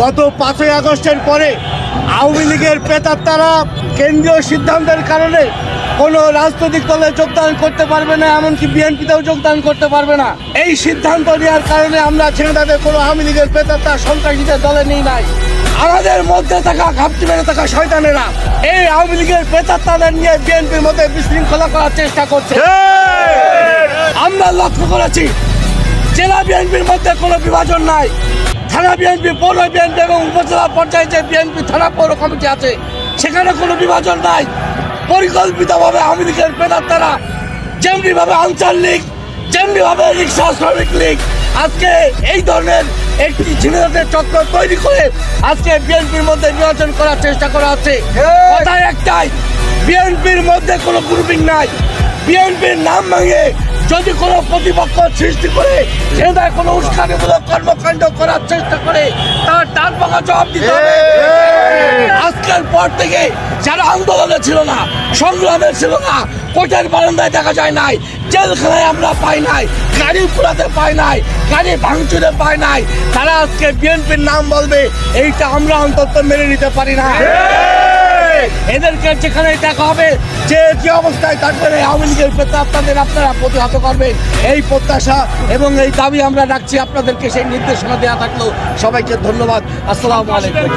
গত পাঁচই আগস্টের পরে আওয়ামী লীগের প্রেতাত্মারা কেন্দ্রীয় সিদ্ধান্তের কারণে কোনো রাজনৈতিক দলে যোগদান করতে পারবে না এমনকি বিএনপিতেও যোগদান করতে পারবে না। এই সিদ্ধান্ত নেওয়ার কারণে আমরা ছেলেটাদের কোনো আওয়ামী লীগের প্রেতাত্মা সন্ত্রাসীদের দলে নিই নাই। আমাদের মধ্যে থাকা ঘাপটি মেরে থাকা শয়তানেরা এই আওয়ামী লীগের প্রেতাত্মাদের নিয়ে বিএনপির মধ্যে বিশৃঙ্খলা করার চেষ্টা করছে। আমরা লক্ষ্য করেছি জেলা বিএনপির মধ্যে কোনো বিভাজন নাই। থানা বিএনপি পৌর বিএনপি এবং উপজেলা পর্যায়ে যে বিএনপি থানা পৌর কমিটি আছে। সেখানে কোনো বিভাজন নাই। পরিকল্পিতভাবে আওয়ামী লীগের প্রেতাত্মারা যেমনিভাবে আঞ্চলিক যেমনিভাবে রিক্সা শ্রমিক লীগ আজকে এই ধরনের একটি ঝিনাইদের চক্র তৈরি করে আজকে বিএনপির মধ্যে নির্বাচন করার চেষ্টা করা হচ্ছে। কথা একটাই বিএনপির মধ্যে কোনো গ্রুপিং নাই। বিএনপির নাম ভাঙে যদি কোনো প্রতিপক্ষ সৃষ্টি করে সেটায় কোনো উস্কানিমূলক কর্মকাণ্ড করার চেষ্টা করে তার ডান পাকা জবাব দিতে হবে। আজকের পর থেকে যারা আন্দোলনে ছিল না সংগ্রামে ছিল না কোর্টের বারান্দায় দেখা যায় নাই জেলখানায় আমরা পাই নাই গাড়ি পুরাতে পাই নাই গাড়ি ভাঙচুরে পাই নাই তারা আজকে বিএনপির নাম বলবে এইটা আমরা অন্তত মেনে নিতে পারি না। এদেরকে যেখানে দেখা হবে, যে যে অবস্থায় তারপরে আওয়ামী লীগের আপনাদের আপনারা প্রতিহত করবেন। এই প্রত্যাশা এবং এই দাবি আমরা রাখছি আপনাদেরকে, সেই নির্দেশনা দেওয়া থাকল। সবাইকে ধন্যবাদ। আসসালামু আলাইকুম।